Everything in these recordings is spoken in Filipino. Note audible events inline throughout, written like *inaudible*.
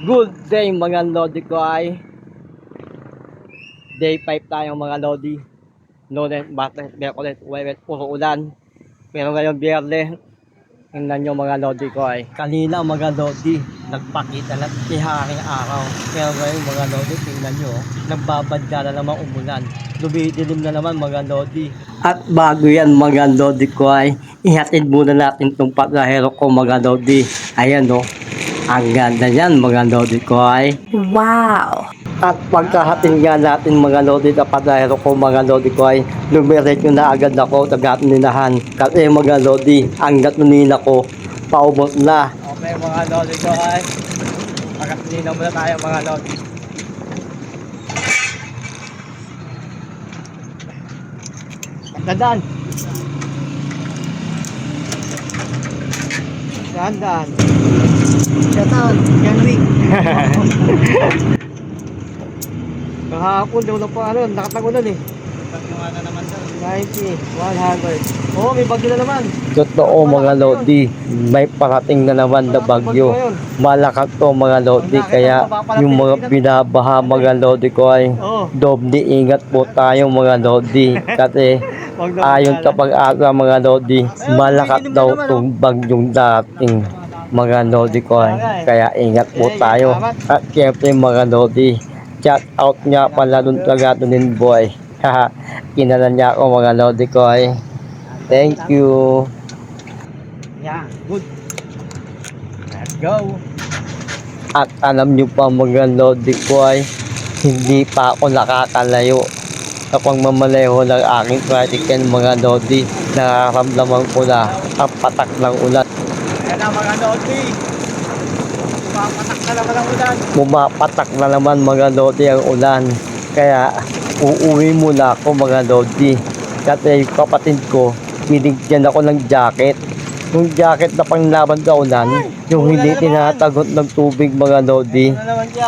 Good day mga Lodi ko ay. Day 5 tayo mga Lodi. Lunes, Martes, Merkulis, Huwebes, puro ulan. Pero ngayon Biyernes Tingnan nyo mga Lodi ko ay. Kanina mga Lodi Nagpakita na tiharing araw. Pero ngayon mga Lodi tingnan nyo Nagbabadya na naman umulan. Lumidilim na naman mga Lodi. At bago yan mga Lodi ko ay Ihatid muna natin itong pasahero ko mga Lodi. Ayan oh ang ganda niyan mga Lodi ko ay. Wow! at pagkahatin nga natin mga Lodi sa pasahero ko mga Lodi ko ay lumiretso na agad ako sa gatuninahan kasi mga Lodi ang gatunina ko paubos na. Okay mga Lodi ko ay pagkatunina muna tayo mga Lodi Dandan Dandan Shoutout, Young *laughs* Week. Kahapon daw na pa ano, nakatagulan eh. Pagkawala naman daw. 90, 100. Oo, may bagyo na naman. Totoo mga Lodi, may parating na naman na bagyo. Malakas to mga Lodi, kaya yung mga binabaha mga Lodi ko ay doble ingat po tayo mga Lodi. *laughs* Kasi ayon sa pag-asa mga Lodi, malakas daw itong bagyong dating mga Lodi ko ay. Kaya ingat po tayo. At syempre mga Lodi, shout out nga pala sa gatunin boy. *laughs* Haha, kinala niya ako mga Lodi ko ay. Thank you. Yeah, good. Let's go. At alam niyo pa mga Lodi ko ay, hindi pa ako nakakalayo sa pagmamaleho ng aking tricycle mga Lodi. Nakaramdaman ko na ang patak ng ulan. Ayan na mga Lodi. Pumapatak na naman ang ulan. Pumapatak na naman mga Lodi ang ulan. Kaya uuwi muna ako mga Lodi. Kasi yung kapatid ko, binigyan ako ng jacket. Yung jacket na panglaban sa ulan, yung hindi tinatagot ng tubig mga Lodi.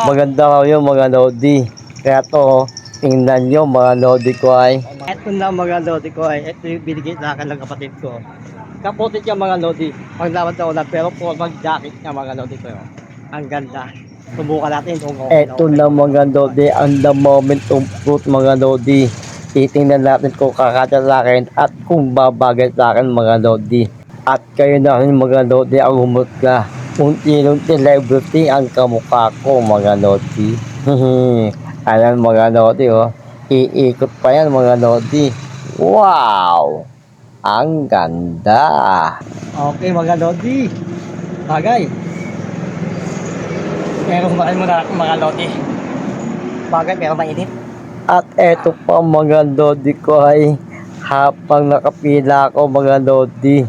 Maganda raw yun mga Lodi. Kaya to, tingnan nyo mga Lodi ko ay. Ito na mga Lodi ko ay. Ito yung binigay sa akin ng kapatid ko. Kaputit niya mga Lodi. Panglaban sa ulan, pero po mag-jacket niya mga Lodi ko. Ang ganda. Subukan natin kung okay Ito na mga Lodi, ang the moment of truth mga Lodi. Titingnan natin kung kakasya sa akin at kung babagay sa akin mga Lodi. At kayo na rin mga Lodi ang humusga. Unti-unti celebrity ang kamukha ko mga Lodi. *laughs* Ayan mga Lodi oh. Iikot pa yan mga Lodi. Wow! Ang ganda! Okay mga Lodi. Bagay. Pero kumain muna ako mga Lodi. Bagay pero mainit. At eto pa mga Lodi ko ay habang nakapila ako mga Lodi.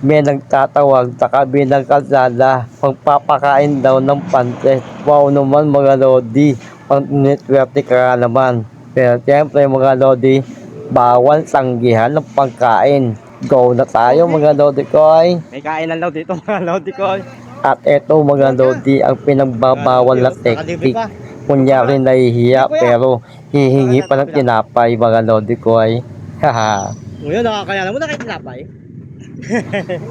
May nagtatawag sa kabilang kalsada pagpapakain daw ng pantes. Wow naman mga Lodi. Pang netwerte ka naman. Pero siyempre mga Lodi, bawal tanggihan ng pagkain. Go na tayo mga Lodi Koy. May kainan daw dito *laughs* mga Lodi Koy. At eto mga Lodi ang pinagbabawal na technique. Kunyari nahihiya pero hihingi pa ng tinapay mga Lodi Koy. Haha. Ngayon, nakakaya mo na kahit tinapay.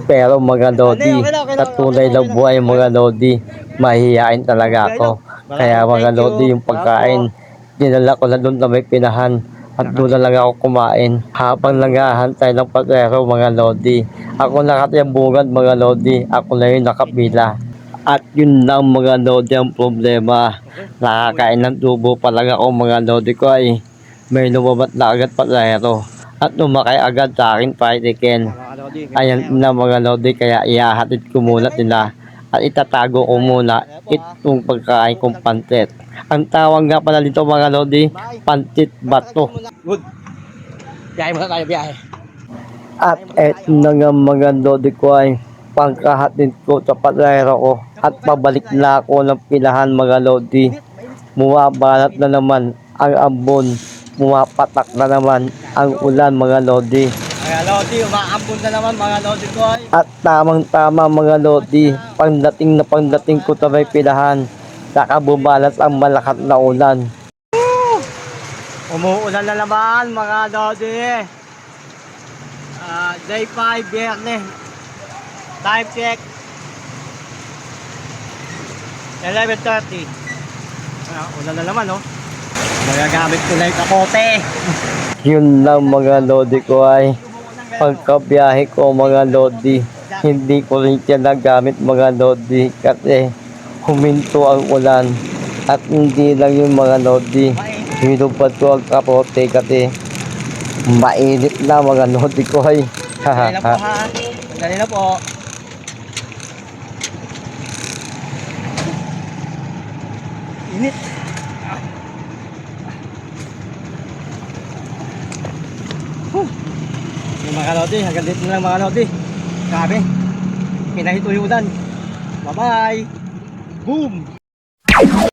Pero mga Lodi, sa tunay na buhay mga Lodi, mahihiyain talaga ako. Kaya mga Lodi, yung pagkain, dinala ko na doon na may pinahan. At doon na lang ako kumain. Habang nangahantay ng pasero mga Lodi. Ako nakatiyambungan mga Lodi. Ako na yung nakapila. At yun lang mga Lodi ang problema. Nakakain ng tubo pa lang ako mga Lodi ko ay may lumabat na agad pasero. At lumakay agad sa akin tricycle. Ayan na mga Lodi, kaya ihahatid ko muna sila at itatago ko muna itong pagkain kong pantit. Ang tawag nga pala dito mga Lodi, pantit bato. Good. Biyahe muna tayo, biyahe. At eto na nga mga Lodi ko ay pagkahatid ko sa pasahero ko at pabalik na ako ng pilahan mga Lodi. Mumabalat na naman ang ambon, mumapatak na naman ang ulan mga Lodi. Mga Lodi, umaambon na naman mga Lodi ko ay. At tamang-tama mga Lodi, pagdating na pagdating ko sa may pilahan, saka bumalas ang malakas na ulan. Umuulan na naman mga Lodi. Ah, day 5, biyernes. Time check. 11.30. Ah, ulan na naman, oh. Magagamit ko na yung kapote. Yun lang mga lodi ko ay pagkabiyahe ko mga lodi. Hindi ko rin siya nagamit mga lodi kasi huminto ang ulan. At hindi lang yung mga lodi. Hinubad ko ang kapote kasi mainit na mga lodi ko ay. Dali na po, ha? Dali na po. Init. Huh. Lodi, hanggang dito na lang mga lodi. Grabe. Ulan. Bye-bye. Boom!